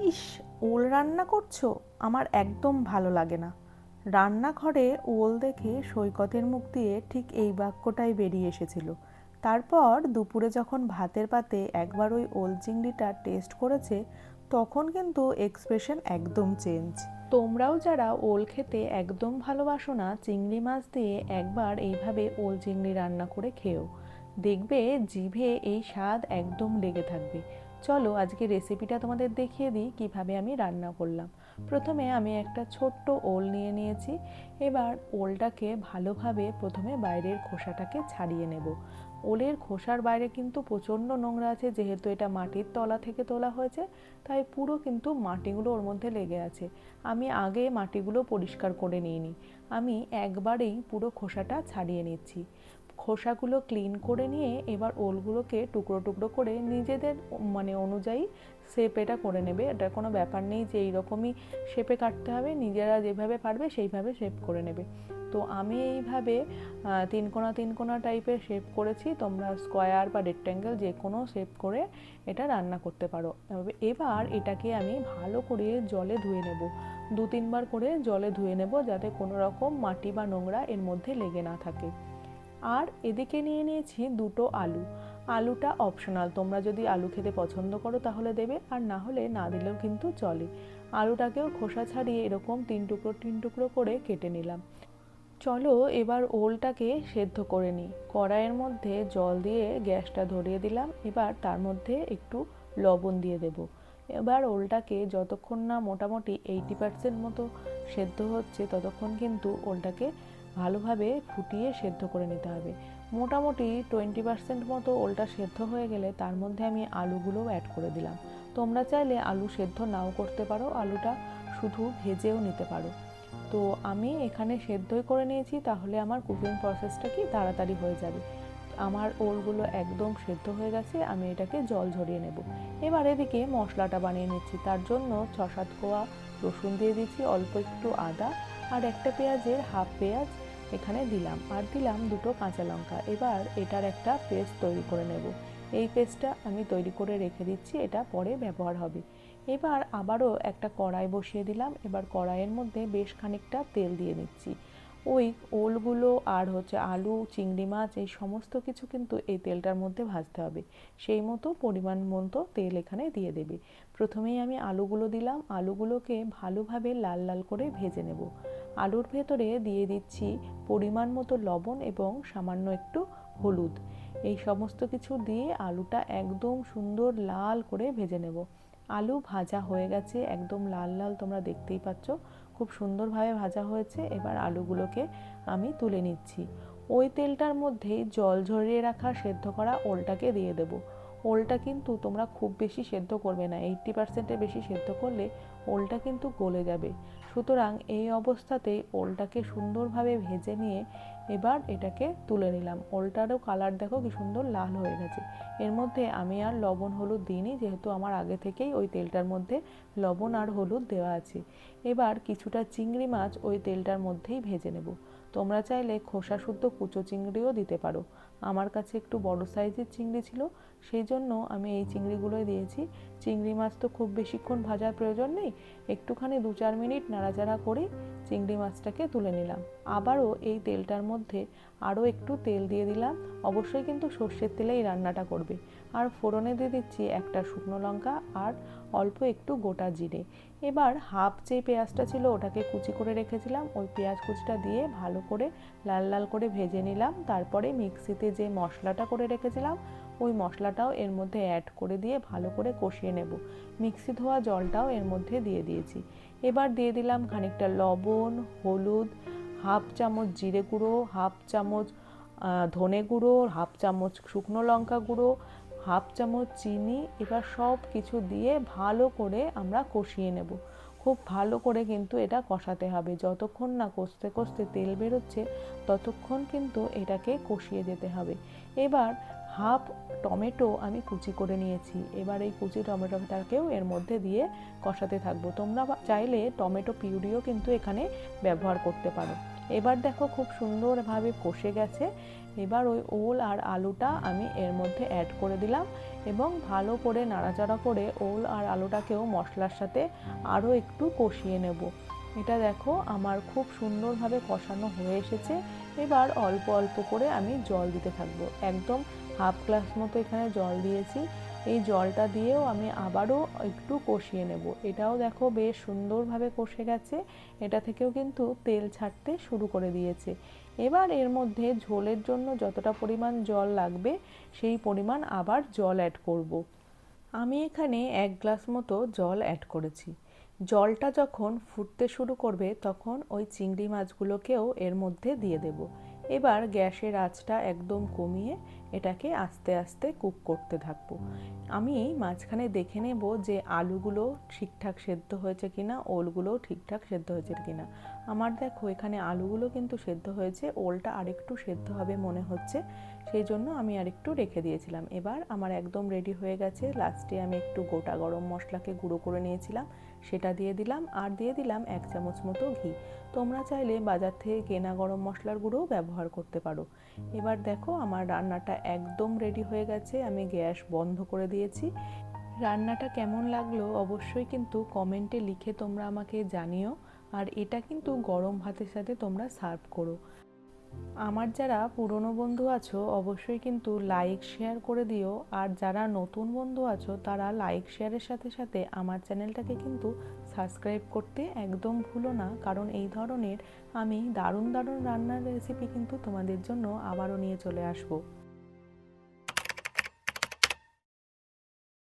ইস, ওল রান্না করছ? আমার একদম ভালো লাগে না। রান্নাঘরে ওল দেখে সৈকতের মুখ দিয়ে ঠিক এই বাক্যটাই বেরিয়ে এসেছিল। তারপর দুপুরে যখন ভাতের পাতে একবার ওই ওল চিংড়িটা টেস্ট করেছে, তখন কিন্তু এক্সপ্রেশন একদম চেঞ্জ। তোমরাও যারা ওল খেতে একদম ভালোবাসো না, চিংড়ি মাছ দিয়ে একবার এইভাবে ওল চিংড়ি রান্না করে খেও। দেখবে জিভে এই স্বাদ একদম লেগে থাকবে। চলো আজকে রেসিপিটা তোমাদের দেখিয়ে দিই কীভাবে আমি রান্না করলাম। প্রথমে আমি একটা ছোট্ট ওল নিয়ে নিয়েছি। এবার ওলটাকে ভালোভাবে প্রথমে বাইরের খোসাটাকে ছাড়িয়ে নেব। ওলের খোসার বাইরে কিন্তু প্রচণ্ড নোংরা আছে, যেহেতু এটা মাটির তলা থেকে তোলা হয়েছে, তাই পুরো কিন্তু মাটিগুলো ওর মধ্যে লেগে আছে। আমি আগে মাটিগুলো পরিষ্কার করে নিইনি। আমি একবারেই পুরো খোসাটা ছাড়িয়ে নিচ্ছি। খোসাগুলো ক্লিন করে নিয়ে এবার ওলগুলোকে টুকরো টুকরো করে নিজেদের মানে অনুযায়ী শেপ এটা করে নেবে। এটা কোনো ব্যাপার নেই যে এইরকমই শেপে কাটতে হবে, নিজেরা যেভাবে পারবে সেইভাবে শেপ করে নেবে। তো আমি এইভাবে তিন কোনা তিন কোনা টাইপের শেপ করেছি। তোমরা স্কোয়ার বা রেক্ট্যাঙ্গেল যে কোনো শেপ করে এটা রান্না করতে পারো। এবার এটাকে আমি ভালো করে জলে ধুয়ে নেব। দু তিনবার করে জলে ধুয়ে নেব যাতে কোনো রকম মাটি বা নোংরা এর মধ্যে লেগে না থাকে। আর এদিকে নিয়ে নিয়েছি দুটো আলু। আলুটা অপশনাল তোমরা যদি আলু খেতে পছন্দ করো তাহলে দেবে, আর না হলে না দিলেও কিন্তু চলে। আলুটাকেও খোসা ছাড়িয়ে এরকম তিন টুকরো তিন টুকরো করে কেটে নিলাম। চলো এবার ওলটাকে সেদ্ধ করে নিই। কড়াইয়ের মধ্যে জল দিয়ে গ্যাসটা ধরিয়ে দিলাম। এবার তার মধ্যে একটু লবণ দিয়ে দেব। এবার ওলটাকে যতক্ষণ না মোটামুটি এইটি পার্সেন্ট মতো সেদ্ধ হচ্ছে, ততক্ষণ কিন্তু ওলটাকে ভালোভাবে ফুটিয়ে সেদ্ধ করে নিতে হবে। মোটামুটি টোয়েন্টি পার্সেন্ট মতো ওলটা সেদ্ধ হয়ে গেলে তার মধ্যে আমি আলুগুলোও অ্যাড করে দিলাম। তোমরা চাইলে আলু সেদ্ধ নাও করতে পারো, আলুটা শুধু ভেজেও নিতে পারো। তো আমি এখানে সেদ্ধই করে নিয়েছি, তাহলে আমার কুকিং প্রসেসটা কি তাড়াতাড়ি হয়ে যাবে। আমার ওলগুলো একদম সেদ্ধ হয়ে গেছে, আমি এটাকে জল ঝরিয়ে নেব। এবার এদিকে মশলাটা বানিয়ে নিচ্ছি, তার জন্য ছ সাত কোয়া রসুন দিয়ে দিচ্ছি, অল্প একটু আদা আর একটা পেঁয়াজের হাফ পেঁয়াজ এখানে দিলাম। আর দিলাম দুটো কাঁচা লঙ্কা। এবার এটার একটা পেস্ট তৈরি করে নেব। এই পেস্টটা আমি তৈরি করে রেখে দিচ্ছি, এটা পরে ব্যবহার হবে। এবার আবারও একটা কড়াই বসিয়ে দিলাম। এবার কড়াইয়ের মধ্যে বেশ খানিকটা তেল দিয়ে নিচ্ছি ওই ওলগুলো আর হচ্ছে আলু, চিংড়ি মাছ, এই সমস্ত কিছু কিন্তু এই তেলটার মধ্যে ভাজতে হবে। সেই মতো পরিমাণ মতো তেল এখানে দিয়ে দেবে। প্রথমেই আমি আলুগুলো দিলাম। আলুগুলোকে ভালোভাবে লাল লাল করে ভেজে নেব। আলুর ভেতরে দিয়ে দিচ্ছি পরিমাণ মতো লবণ এবং সামান্য একটু হলুদ। এই সমস্ত কিছু দিয়ে আলুটা একদম সুন্দর লাল করে ভেজে নেব। আলু ভাজা হয়ে গেছে, একদম লাল লাল তোমরা দেখতেই পাচ্ছ। খুব সুন্দরভাবে ভাজা হয়েছে, এবার আলুগুলোকে আমি তুলে নিচ্ছি। ওই তেলটার মধ্যেই জল ঝরিয়ে রাখা সেদ্ধ করা ওলটাকে দিয়ে দেব। ওলটা কিন্তু তোমরা খুব বেশি সেদ্ধ করবে না, এইট্টি পার্সেন্টের বেশি সেদ্ধ করলে ওলটা কিন্তু গলে যাবে। সুতরাং এই অবস্থাতেই ওলটাকে সুন্দরভাবে ভেজে নিয়ে এবার এটাকে তুলে নিলাম। ওলটারও কালার দেখো কি সুন্দর লাল হয়ে গেছে। এর মধ্যে আমি আর লবণ হলুদ দিইনি, যেহেতু আমার আগে থেকেই ওই তেলটার মধ্যে লবণ আর হলুদ দেওয়া আছে। এবার কিছুটা চিংড়ি মাছ ওই তেলটার মধ্যেই ভেজে নেব। তোমরা চাইলে খোসা শুদ্ধ কুচো চিংড়িও দিতে পারো। আমার কাছে একটু বড় সাইজের চিংড়ি ছিল সেই জন্য আমি এই চিংড়িগুলোই দিয়েছি। চিংড়ি মাছ তো খুব বেশিক্ষণ ভাজার প্রয়োজন নেই। একটুখানি দু চার মিনিট নাড়াচাড়া করে চিংড়ি মাছটাকে তুলে নিলাম। আবারও এই তেলটার মধ্যে আরও একটু তেল দিয়ে দিলাম। অবশ্যই কিন্তু সর্ষের তেলেই রান্নাটা করবে। আর ফোড়নে দিয়ে দিচ্ছি একটা শুকনো লঙ্কা আর অল্প একটু গোটা জিরে। এবার হাফ যে পেঁয়াজটা ছিল ওটাকে কুচি করে রেখেছিলাম। ওই পেঁয়াজ কুচিটা দিয়ে ভালো করে লাল লাল করে ভেজে নিলাম। তারপরে মিক্সিতে যে মশলাটা করে রেখেছিলাম ওই মশলাটাও এর মধ্যে অ্যাড করে দিয়ে ভালো করে কষিয়ে নেব। মিক্সি ধোয়া জলটাও এর মধ্যে দিয়ে দিয়েছি। এবার দিয়ে দিলাম খানিকটা লবণ, হলুদ হাফ চামচ জিরে গুঁড়ো হাফ চামচ ধনে গুঁড়ো হাফ চামচ শুকনো লঙ্কা গুঁড়ো হাফ চামচ চিনি, এবার সব কিছু দিয়ে ভালো করে আমরা কষিয়ে নেব। খুব ভালো করে কিন্তু এটা কষাতে হবে। যতক্ষণ না কষতে কষতে তেল বেরোচ্ছে, ততক্ষণ কিন্তু এটাকে কষিয়ে যেতে হবে। এবার হাফ টমেটো আমি কুচি করে নিয়েছি। এবার এই কুচি টমেটোটাকেও এর মধ্যে দিয়ে কষাতে থাকব। তোমরা চাইলে টমেটো পিউরিও কিন্তু এখানে ব্যবহার করতে পারো। এবার দেখো খুব সুন্দরভাবে কষে গেছে। এবার ওই ওল আর আলুটা আমি এর মধ্যে অ্যাড করে দিলাম এবং ভালো করে নাড়াচাড়া করে ওল আর আলুটাকেও মশলার সাথে আরও একটু কষিয়ে নেব। এটা দেখো আমার খুব সুন্দরভাবে কষানো হয়ে এসেছে। এবার অল্প অল্প করে আমি জল দিতে থাকব। একদম হাফ গ্লাস মতো এখানে জল দিয়েছি। এই জলটা দিয়েও আমি আবারও একটু কষিয়ে নেব। এটাও দেখো বেশ সুন্দরভাবে কষে গেছে। এটা থেকেও কিন্তু তেল ছাড়তে শুরু করে দিয়েছে। এবার এর মধ্যে ঝোলের জন্য যতটা পরিমাণ জল লাগবে, সেই পরিমাণ আবার জল অ্যাড করব। আমি এখানে এক গ্লাস মতো জল অ্যাড করেছি। জলটা যখন ফুটতে শুরু করবে, তখন ওই চিংড়ি মাছগুলোকেও এর মধ্যে দিয়ে দেব। এবার গ্যাসের আঁচটা একদম কমিয়ে এটাকে আস্তে আস্তে কুক করতে থাকব। আমি মাঝখানে দেখে নেব যে আলুগুলো ঠিকঠাক সেদ্ধ হয়েছে কিনা ওলগুলোও ঠিকঠাক সেদ্ধ হয়েছে কিনা। আমার দেখো এখানে আলুগুলো কিন্তু সেদ্ধ হয়েছে ওলটা আরেকটু সেদ্ধ হবে মনে হচ্ছে সেই জন্য আমি আরেকটু রেখে দিয়েছিলাম। এবার আমার একদম রেডি হয়ে গেছে লাস্টে আমি একটু গোটা গরম মশলাকে গুঁড়ো করে নিয়েছিলাম। সেটা দিয়ে দিলাম আর দিয়ে দিলাম এক চামচ মতো ঘি। তোমরা চাইলে বাজার থেকে কেনা গরম মশলার গুঁড়োও ব্যবহার করতে পারো। এবার দেখো আমার রান্নাটা একদম রেডি হয়ে গেছে, আমি গ্যাস বন্ধ করে দিয়েছি। রান্নাটা কেমন লাগল অবশ্যই কিন্তু কমেন্টে লিখে তোমরা আমাকে জানিও। আর এটা কিন্তু গরম ভাতের সাথে তোমরা সার্ভ করো। আমার যারা পুরনো বন্ধু আছো, অবশ্যই কিন্তু লাইক শেয়ার করে দিও। আর যারা নতুন বন্ধু আছো, তারা লাইক শেয়ারের সাথে সাথে আমার চ্যানেলটাকে কিন্তু সাবস্ক্রাইব করতে একদম ভুলো না। কারণ এই ধরনের আমি দারুণ দারুণ রান্নার রেসিপি কিন্তু তোমাদের জন্য আবারও নিয়ে চলে আসব।